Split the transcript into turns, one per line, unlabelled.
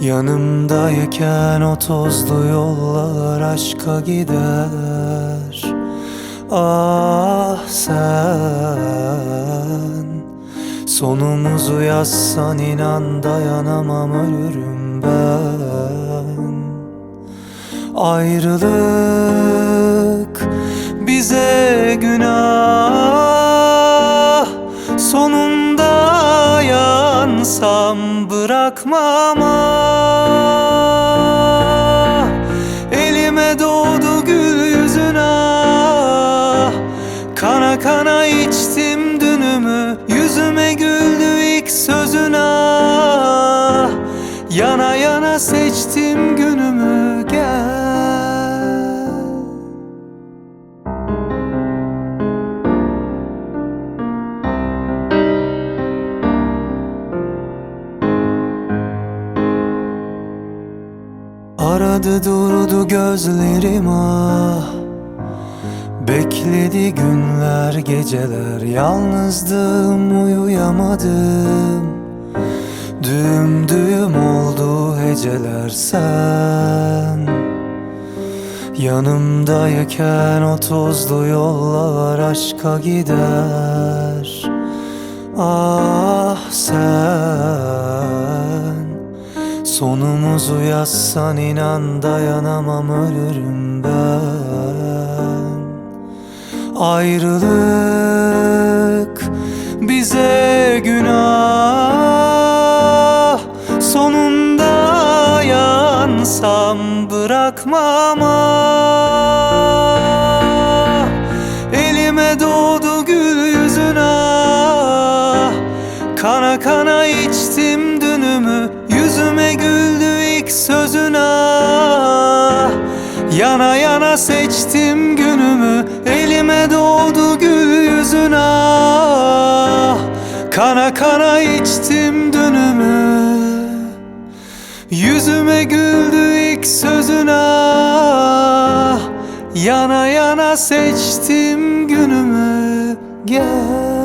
Yanımdayken o tozlu yollar aşka gider. Ah sen Sonumuzu yazsan inan dayanamam ölürüm ben. Ayrılık bize günah yansam bırakmam ah. Elime doğdu gül yüzün ah. Kana kana içtim dünümü Yüzüme güldü ilk sözün ah. Yana yana seçtim Aradı durdu gözlerim ah. Bekledi günler geceler. Yalnızdım uyuyamadım. Düğüm düğüm oldu heceler sen. Yanımdayken o tozlu yollar aşka gider. Ah sen Sonumuzu yazsan inan dayanamam ölürüm ben. Ayrılık bize günah. Sonunda yansam bırakmam ah Elime doğdu gül yüzün ah Kana kana içtim dünümü. Yüzüme güldü ilk sözün ah Yana yana seçtim günümü Elime doğdu gül yüzün ah Kana kana içtim dünümü Yüzüme güldü ilk sözün ah Yana yana seçtim günümü Gel